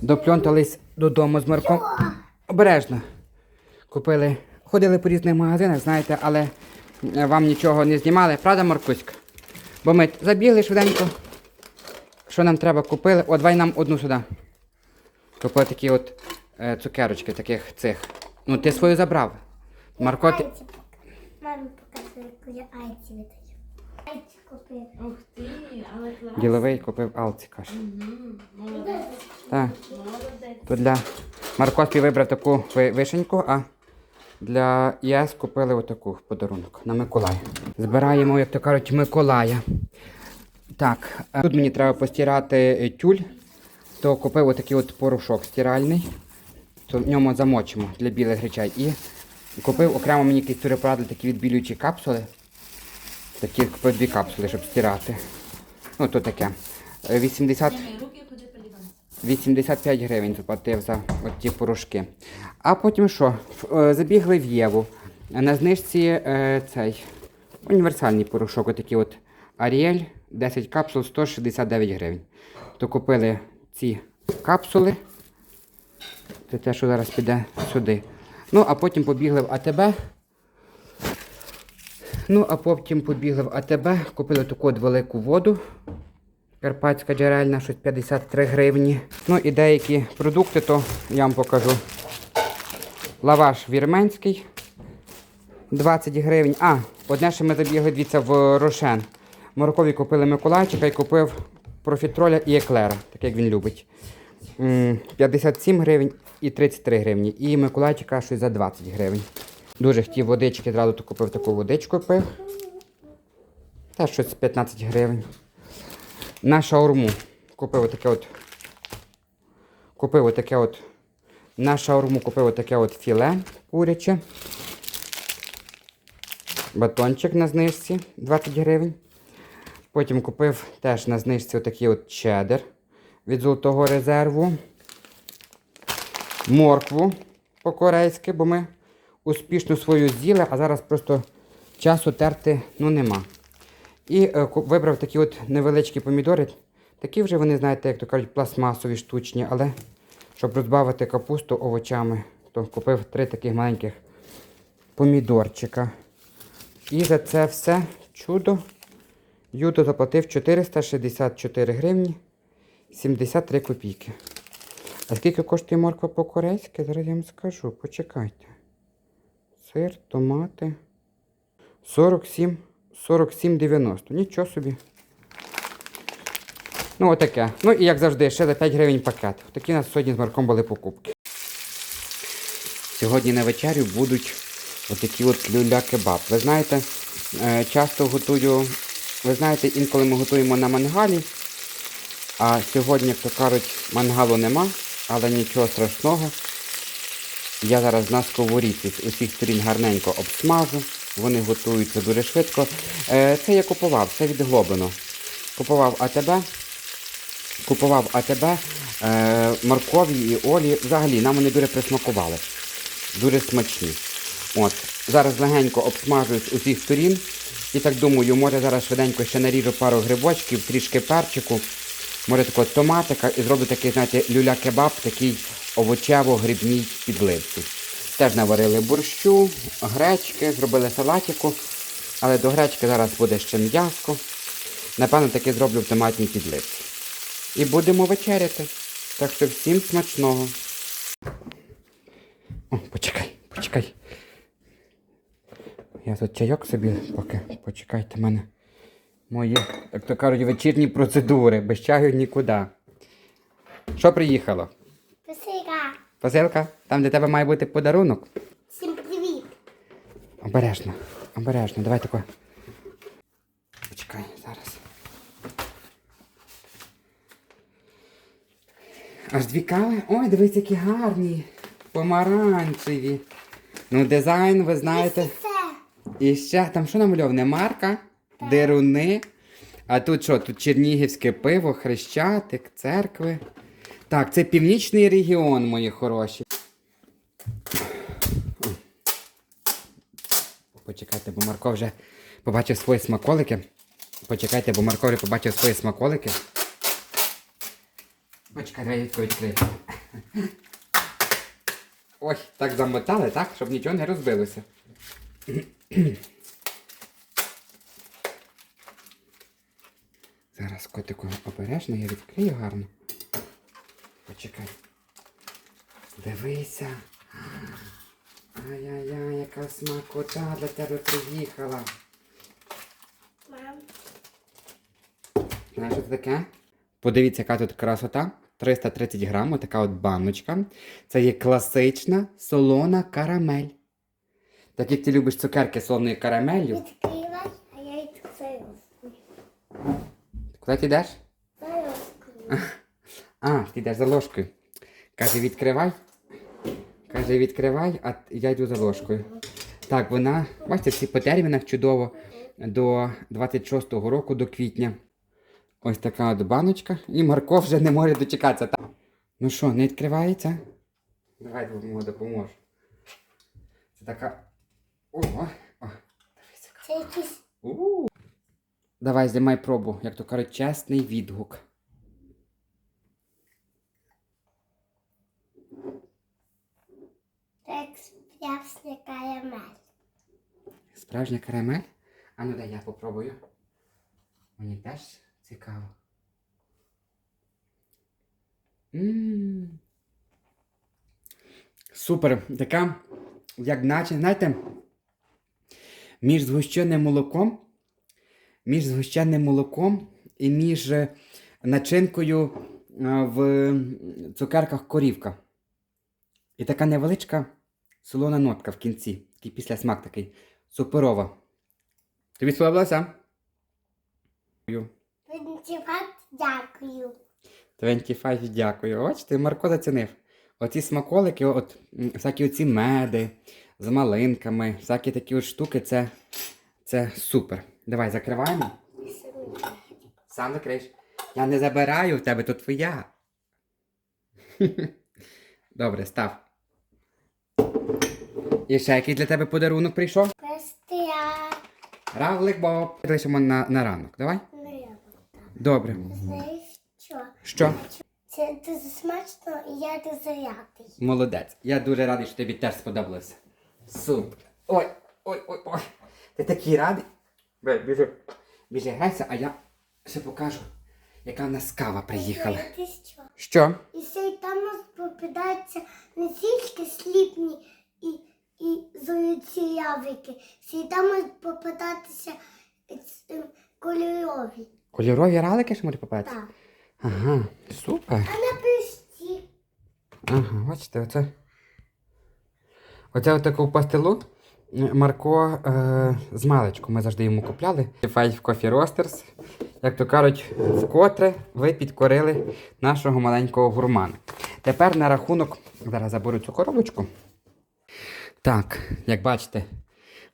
Допльонтались додому з Марком. Обережно. Купили. Ходили по різних магазинах, знаєте, але вам нічого не знімали, правда, Маркуська? Бо ми забігли швиденько. Що нам треба купили? О, давай нам одну сюди. Купили такі от е, цукерочки, таких цих. Ну, ти свою забрав. Марко, ти... Мамі показує, я. Айці купив. Ух ти, але клас. Діловий купив Алці, каже. Молодець. Так. Молодець. То для Марко вибрав таку вишеньку, а для ЄС купили отаку подарунок на Миколая. Збираємо, як то кажуть, Миколая. Так, е, тут мені треба постирати е, тюль, то купив отакий от порошок стиральний. То в ньому замочимо для білих речей. І купив окремо мені якісь тури такі відбілюючі капсули. Такі купив дві капсули, щоб стирати. Ну, то таке. Е, 80 Знімай руки, ходи полігонся. 85 гривень заплатив за от ті порошки. А потім що? Е, Забігли в Єву. На знижці е, цей універсальний порошок, отакий от Аріель, 10 капсул, 169 гривень. То купили ці капсули. Це те, що зараз піде сюди. Ну, а потім побігли в АТБ. Ну, а потім побігли в АТБ, купили таку от велику воду. Карпатська джерельна, щось 53 гривні. Ну і деякі продукти, то я вам покажу. Лаваш вірменський 20 гривень. А, одне ще ми забігли, дивіться, в Рошен. Моркові купили Миколайчика і купив профітроля і еклера, так як він любить. 57 гривень і 33 гривні. І Миколайчика щось за 20 гривень. Дуже хотів водички, зразу то купив таку водичку пив. Та щось 15 гривень. На шаурму. Купив отаке от. Купив отаке от. На шаурму купив отаке от філе куряче. Батончик на знижці 20 гривень. Потім купив теж на знижці отакий от чеддер від золотого резерву. Моркву по-корейськи, бо ми успішно свою з'їли, а зараз просто часу терти ну, нема. І е, вибрав такі от невеличкі помідори. Такі вже вони, знаєте, як то кажуть, пластмасові, штучні, але щоб розбавити капусту овочами, то купив три таких маленьких помідорчика. І за це все чудо Юдо заплатив 464 гривні 73 копійки. А скільки коштує морква по-корейськи? Зараз я вам скажу. Почекайте. Сир, томати. 47, 47,90. Нічого собі. Ну, отаке. Ну і як завжди, ще за 5 гривень пакет. Такі у нас сьогодні з Марком були покупки. Сьогодні на вечерю будуть отакі от люля-кебаб. Ви знаєте, е, часто готую, ви знаєте, інколи ми готуємо на мангалі. А сьогодні, як то кажуть, мангалу нема, але нічого страшного. Я зараз на сковорідці усіх сторін гарненько обсмажу. Вони готуються дуже швидко. Е, Це я купував, це від Глобино. Купував АТБ. Купував АТБ, е, моркові і олі. Взагалі, нам вони дуже присмакували. Дуже смачні. От. Зараз легенько обсмажую з усіх сторін. І так думаю, може зараз швиденько ще наріжу пару грибочків, трішки перчику, може такого томатика і зроблю такий, знаєте, люля-кебаб, такий овочево-грибній підливці. Теж наварили борщу, гречки, зробили салатику, але до гречки зараз буде ще м'яско. Напевно, таки зроблю в томатній підливці. І будемо вечеряти. Так що всім смачного. О, почекай, почекай. Я тут чайок собі поки почекайте мене. Мої, як то кажуть, вечірні процедури. Без чаю нікуди. Що приїхало? Посилка? Там, де тебе має бути подарунок? Всім привіт. Обережно, обережно, давай тако. Почекай зараз. Аж дві кави? Ой, дивись, які гарні. Помаранчеві. Ну, дизайн, ви знаєте. І ще там що намальоване? Марка, деруни. А тут що? Тут чернігівське пиво, хрещатик, церкви. Так, це північний регіон, мої хороші. Почекайте, бо Марко вже побачив свої смаколики. Почекайте, бо Марко вже побачив свої смаколики. Почекай, давай я відкрию. Ой, так замотали, так, щоб нічого не розбилося. Зараз котику обережно, я відкрию гарно. Почекай. Дивися. Ай-яй-яй, яка смакота для тебе приїхала. Мам, Знаєш, що це таке? Подивіться, яка тут красота. 330 грам, така от баночка. Це є класична солона карамель. Так як ти любиш цукерки з солоною карамелью. відкривай, а я відкрию. Куди ти йдеш? Розкрию. А, ти йдеш за ложкою. Каже, відкривай. Каже, відкривай, а я йду за ложкою. Так, вона, бачите, всі по термінах чудово до 26-го року, до квітня. Ось така от баночка. І Марко вже не може дочекатися. Та- Ну що, не відкривається? Давай допоможу, допоможу. Це така. Ого. О. Це якийсь Давай знімай пробу, як то кажуть, чесний відгук. Текст п'явсня карамель. Справжня карамель? А ну дай я попробую. Мені теж цікаво. М. Супер. Така, як наче, знаєте, між згущеним молоком, між згущеним молоком і між е, начинкою е, в цукерках корівка. І така невеличка солона нотка в кінці. Такий післясмак такий. Суперова. Тобі сподобалося? Винтіват, дякую. 25 дякую. Бачите, Марко зацінив. Оці смаколики, от всякі оці меди з малинками, всякі такі от штуки, це, це супер. Давай закриваємо. Сам закриєш. Я не забираю в тебе, то твоя. Добре, став. І ще який для тебе подарунок прийшов? Пестя. Равлик Боб. Лишимо на, на ранок. Давай? Добре. Знаєш що? Що? Це дуже смачно і я дуже радий. Молодець. Я дуже радий, що тобі теж сподобалося. Супер. Ой, ой, ой, ой. Ти такий радий. Біжи, біжи, грайся, а я ще покажу, яка в нас кава приїхала. Знаєте що? Що? І там попадаються не тільки сліпні і, і золоті явики, там можуть попадатися е, ц- е, кольорові. Кольорові ралики ще можуть попадати? Так. Ага, супер. А на пусті. Ага, бачите, оце. Оце таку пастилу Марко е, з маличку. Ми завжди йому купляли. Five Coffee Roasters. Як то кажуть, вкотре ви підкорили нашого маленького гурмана. Тепер на рахунок. Зараз заберу цю коробочку. Так, як бачите,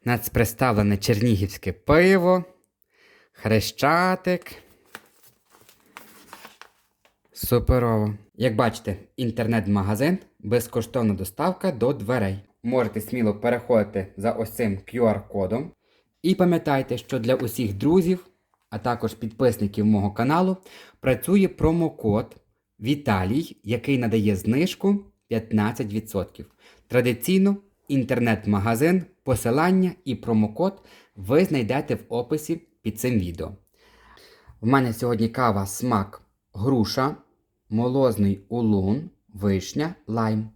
у нас представлене чернігівське пиво, хрещатик. Суперово. Як бачите, інтернет-магазин, безкоштовна доставка до дверей. Можете сміло переходити за ось цим QR-кодом. І пам'ятайте, що для усіх друзів, а також підписників мого каналу, працює промокод Віталій, який надає знижку 15%. Традиційно інтернет-магазин, посилання і промокод ви знайдете в описі під цим відео. В мене сьогодні кава смак груша, молозний улун, вишня, лайм.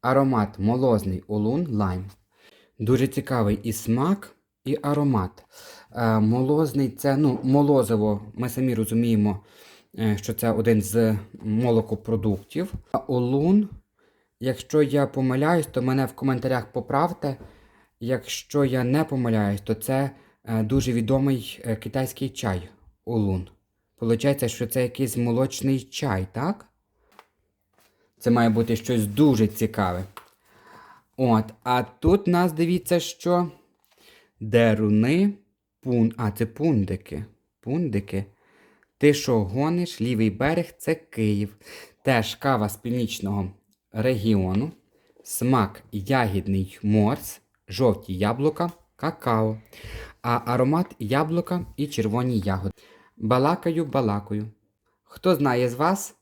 Аромат молозний улун, лайм. Дуже цікавий і смак, і аромат. Е, молозний це ну, молозиво. Ми самі розуміємо, е, що це один з молокопродуктів. А улун, якщо я помиляюсь, то мене в коментарях поправте. Якщо я не помиляюсь, то це е, дуже відомий китайський чай улун. Получається, що це якийсь молочний чай, так? Це має бути щось дуже цікаве. От, а тут нас дивіться, що деруни, пун... а це пундики. Пундики. Ти що гониш? Лівий берег це Київ. Теж кава з північного регіону. Смак ягідний морс, жовті яблука, какао. А аромат яблука і червоні ягоди. Балакаю, балакаю. Хто знає з вас,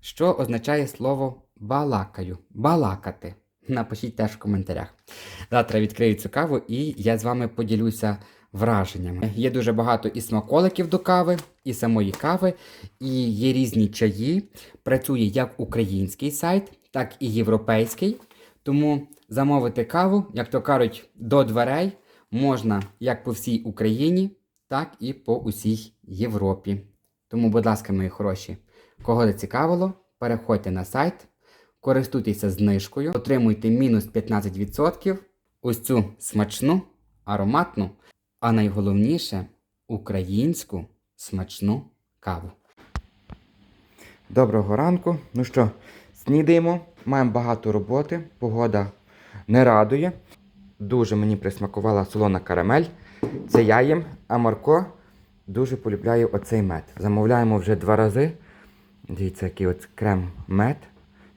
що означає слово балакаю. Балакати. Напишіть теж в коментарях. Завтра відкрию цю каву і я з вами поділюся враженнями. Є дуже багато і смаколиків до кави, і самої кави, і є різні чаї. Працює як український сайт, так і європейський. Тому замовити каву, як то кажуть, до дверей можна як по всій Україні, так і по усій Європі. Тому, будь ласка, мої хороші, кого зацікавило, переходьте на сайт, користуйтеся знижкою, отримуйте мінус 15%, ось цю смачну, ароматну, а найголовніше українську смачну каву. Доброго ранку. Ну що, снідаємо, маємо багато роботи, погода не радує. Дуже мені присмакувала солона карамель. Це я їм, а Марко дуже полюбляє оцей мед. Замовляємо вже два рази. Дивіться, який от крем мед,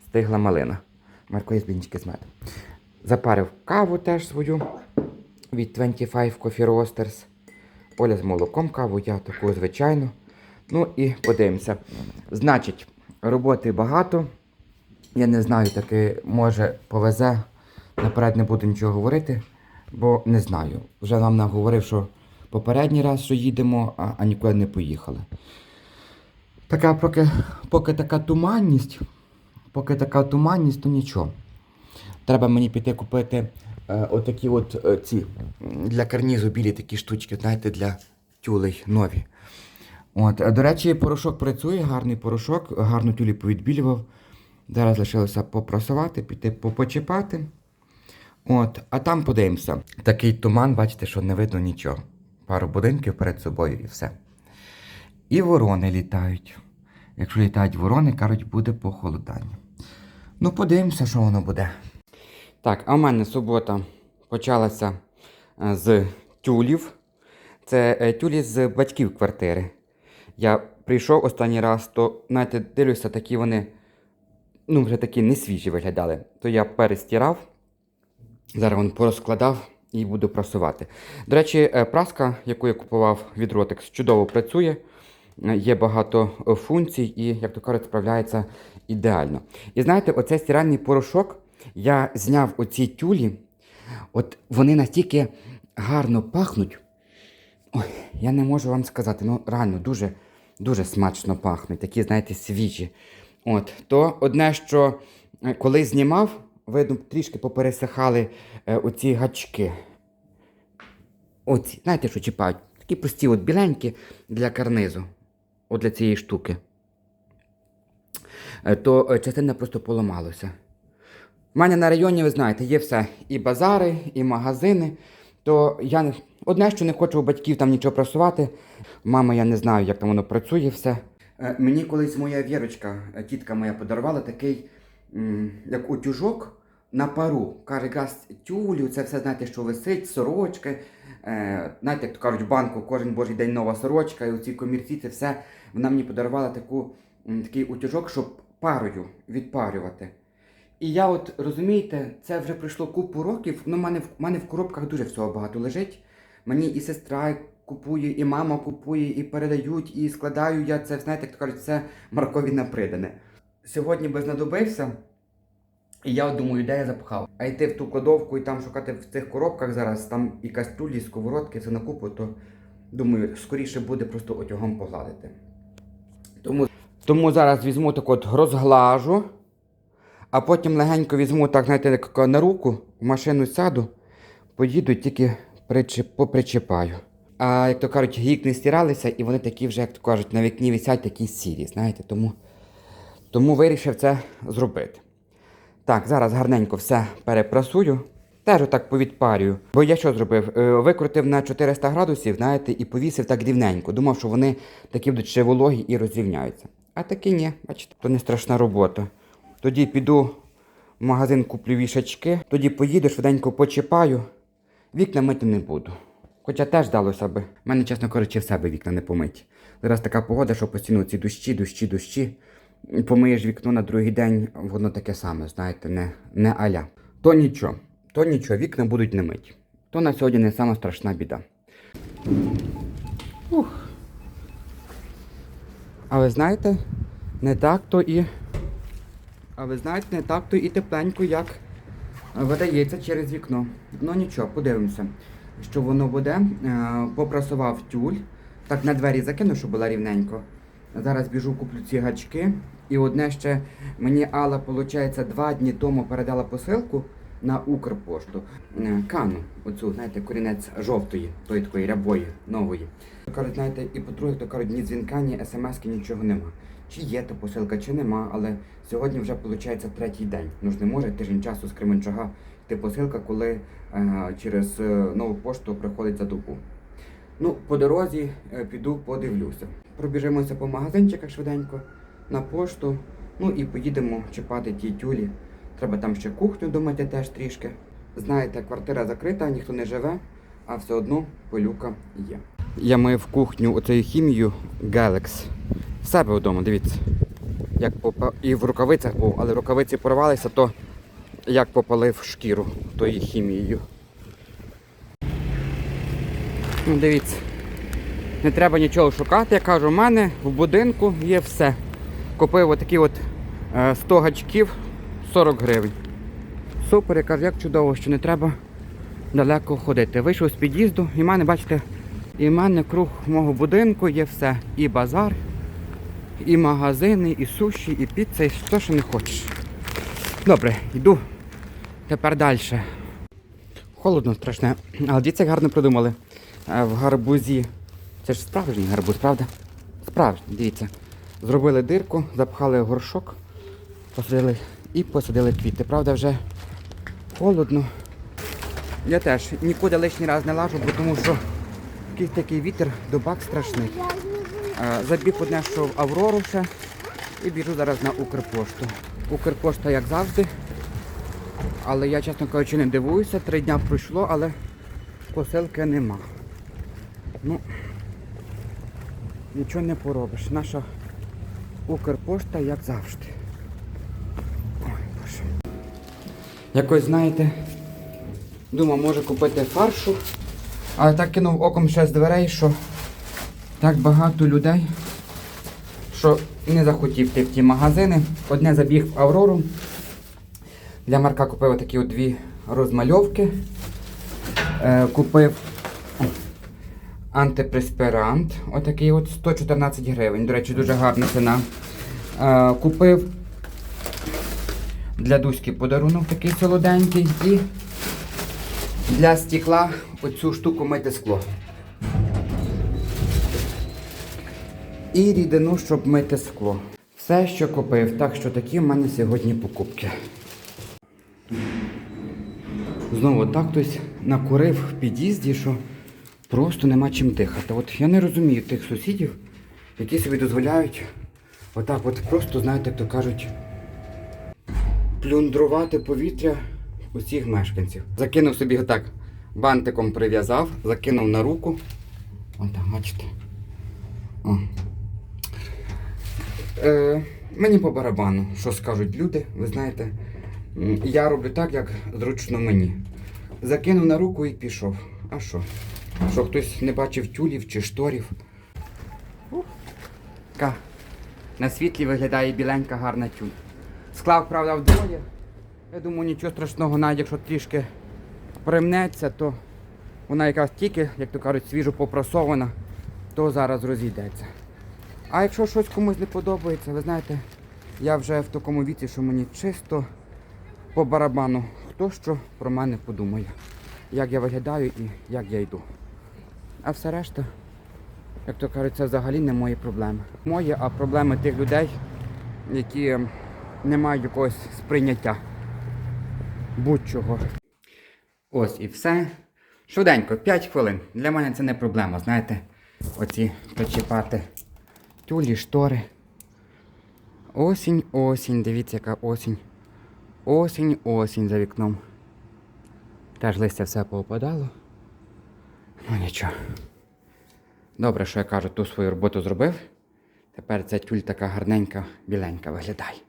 стигла малина. Марко є блінчики з медом. Запарив каву теж свою від 25 Coffee Roasters. Оля з молоком каву, я таку звичайну. Ну і подивимося. Значить, роботи багато. Я не знаю, таки, може повезе. Наперед не буду нічого говорити, бо не знаю. Вже вам наговорив, що попередній раз, що їдемо, а, а нікуди не поїхали. Така поки, поки така туманність, поки така туманність, то нічого. Треба мені піти купити отакі от е, ці для карнізу білі такі штучки, знаєте, для тюлей нові. От, е, до речі, порошок працює, гарний порошок, гарно тюлі повідбілював. Зараз лишилося попрасувати, піти попочіпати. От, а там подивимося. Такий туман, бачите, що не видно нічого. Пару будинків перед собою і все. І ворони літають. Якщо літають ворони, кажуть, буде похолодання. Ну, подивимося, що воно буде. Так, а в мене субота почалася е, з тюлів. Це е, тюлі з батьків квартири. Я прийшов останній раз, то, знаєте, дивлюся, такі вони, ну, вже такі не свіжі виглядали. То я перестирав, зараз вон порозкладав і буду прасувати. До речі, е, праска, яку я купував від Rotex, чудово працює. Є багато функцій і, як то кажуть, справляється ідеально. І знаєте, оцей стиральний порошок я зняв оці тюлі, от вони настільки гарно пахнуть. Ой, я не можу вам сказати, ну реально дуже, дуже смачно пахнуть, такі, знаєте, свіжі. От, то одне, що е, коли знімав, видно, трішки попересихали е, оці гачки. Оці, знаєте, що чіпають? Такі прості, от біленькі для карнизу, от для цієї штуки. Е, То частина просто поламалася. У мене на районі, ви знаєте, є все. І базари, і магазини. То я одне, що не хочу у батьків там нічого прасувати. Мама, я не знаю, як там воно працює все. Е, мені колись моя вірочка, е, тітка моя подарувала такий, як утюжок на пару. Каже, якраз тюлю, це все знаєте, що висить, сорочки. Е, знаєте, як кажуть, в банку кожен божий день нова сорочка, і оці комірці, це все. Вона мені подарувала таку, такий утюжок, щоб парою відпарювати. І я от розумієте, це вже пройшло купу років. Ну, в мене мене в коробках дуже всього багато лежить. Мені і сестра купує, і мама купує, і передають, і складаю я це, знаєте, як то кажуть, це Маркові напридане. Сьогодні би знадобився, і я думаю, де я запхав. А йти в ту кладовку і там шукати в цих коробках зараз, там і каструлі, і сковородки, це на купу, то думаю, скоріше буде просто отягом погладити. Тому, тому зараз візьму так от розглажу. А потім легенько візьму, так, знаєте, на руку, в машину сяду, поїду, тільки причіп, попричіпаю. А як то кажуть, гік не стиралися, і вони такі вже, як то кажуть, на вікні висять такі сірі, знаєте, тому, тому вирішив це зробити. Так, зараз гарненько все перепрасую. Теж отак повідпарюю. Бо я що зробив? Е, Викрутив на 400 градусів, знаєте, і повісив так рівненько. Думав, що вони такі будуть ще вологі і розрівняються. А такі ні, бачите, то не страшна робота. Тоді піду в магазин, куплю вішачки, тоді поїду, швиденько почіпаю. Вікна мити не буду. Хоча теж далося би. У мене, чесно кажучи, в себе вікна не помиті. Зараз така погода, що постійно ці дощі, дощі, дощі. Помиєш вікно на другий день, воно таке саме, знаєте, не, не аля. То нічого, то нічого, вікна будуть не миті. То на сьогодні не сама страшна біда. Ух. А ви знаєте, не так то і А ви знаєте, не так то і тепленько, як видається через вікно. Ну нічого, подивимося, що воно буде. Е, Попрасував тюль. Так на двері закину, щоб було рівненько. Зараз біжу, куплю ці гачки. І одне ще мені Алла, виходить, два дні тому передала посилку на Укрпошту. Е, Кану, оцю, знаєте, корінець жовтої, тої такої рябої, нової. Кажуть, знаєте, і по-друге, то кажуть, ні дзвінка, ні смс, нічого нема. Чи є та посилка, чи нема, але сьогодні вже виходить третій день. Ну ж не може тиждень часу з Кременчуга йти посилка, коли е, через е, нову пошту приходить за добу. Ну, по дорозі е, піду подивлюся. Пробіжимося по магазинчиках швиденько, на пошту, ну і поїдемо чіпати ті тюлі. Треба там ще кухню думати теж трішки. Знаєте, квартира закрита, ніхто не живе, а все одно полюка є. Я мив кухню оцею хімією Galax. В себе вдома, дивіться. Як попа... І в рукавицях був, але рукавиці порвалися, то як попалив шкіру тою хімією. Ну, дивіться. Не треба нічого шукати. Я кажу, у мене в будинку є все. Купив отакі от е, 100 гачків 40 гривень. Супер, я кажу, як чудово, що не треба далеко ходити. Вийшов з під'їзду, і в мене, бачите, і в мене круг мого будинку є все. І базар, і магазини, і суші, і піца, і що не хочеш. Добре, йду тепер далі. Холодно страшне. Але дивіться, як гарно придумали. Е, В гарбузі. Це ж справжній гарбуз, правда? Справжній, дивіться. Зробили дирку, запхали горшок, посадили і посадили квіти. Правда, вже холодно. Я теж нікуди лишній раз не лажу, бо тому що якийсь такий вітер, дубак страшний. Забіг одне, що в Аврору ще і біжу зараз на Укрпошту. Укрпошта, як завжди. Але я, чесно кажучи, не дивуюся. Три дня пройшло, але посилки нема. Ну, нічого не поробиш. Наша Укрпошта, як завжди. Якось, знаєте, думав, може купити фаршу, але так кинув оком ще з дверей, що так багато людей, що не захотів йти в ті магазини. Одне забіг в Аврору. Для Марка купив такі от дві розмальовки. Е, купив антипреспирант. Отакий от 114 гривень. До речі, дуже гарна ціна. Е, купив для Дуськи подарунок такий солоденький і для стекла оцю штуку мити скло. І рідину, щоб мити скло. Все, що купив, так що такі в мене сьогодні покупки. Знову так хтось накурив в під'їзді, що просто нема чим дихати. От я не розумію тих сусідів, які собі дозволяють отак от просто, знаєте, як то кажуть, плюндрувати повітря усіх мешканців. Закинув собі отак, бантиком прив'язав, закинув на руку. Отак, бачите. О. Е, мені по барабану, що скажуть люди, ви знаєте. Я роблю так, як зручно мені. Закинув на руку і пішов. А що? Що хтось не бачив тюлів чи шторів? Ух. На світлі виглядає біленька гарна тюль. Склав, правда, вдвоє. Я думаю, нічого страшного, навіть якщо трішки примнеться, то вона якраз тільки, як то кажуть, свіжо попрасована, то зараз розійдеться. А якщо щось комусь не подобається, ви знаєте, я вже в такому віці, що мені чисто по барабану, хто що про мене подумає, як я виглядаю і як я йду. А все решта, як то кажуть, це взагалі не мої проблеми. Мої, а проблеми тих людей, які не мають якогось сприйняття будь-чого. Ось і все. Швиденько, 5 хвилин. Для мене це не проблема, знаєте, оці почіпати тюлі, штори. Осінь, осінь, дивіться, яка осінь. Осінь, осінь за вікном. Теж листя все поопадало. Ну нічого. Добре, що я кажу, ту свою роботу зробив. Тепер ця тюль така гарненька, біленька виглядає.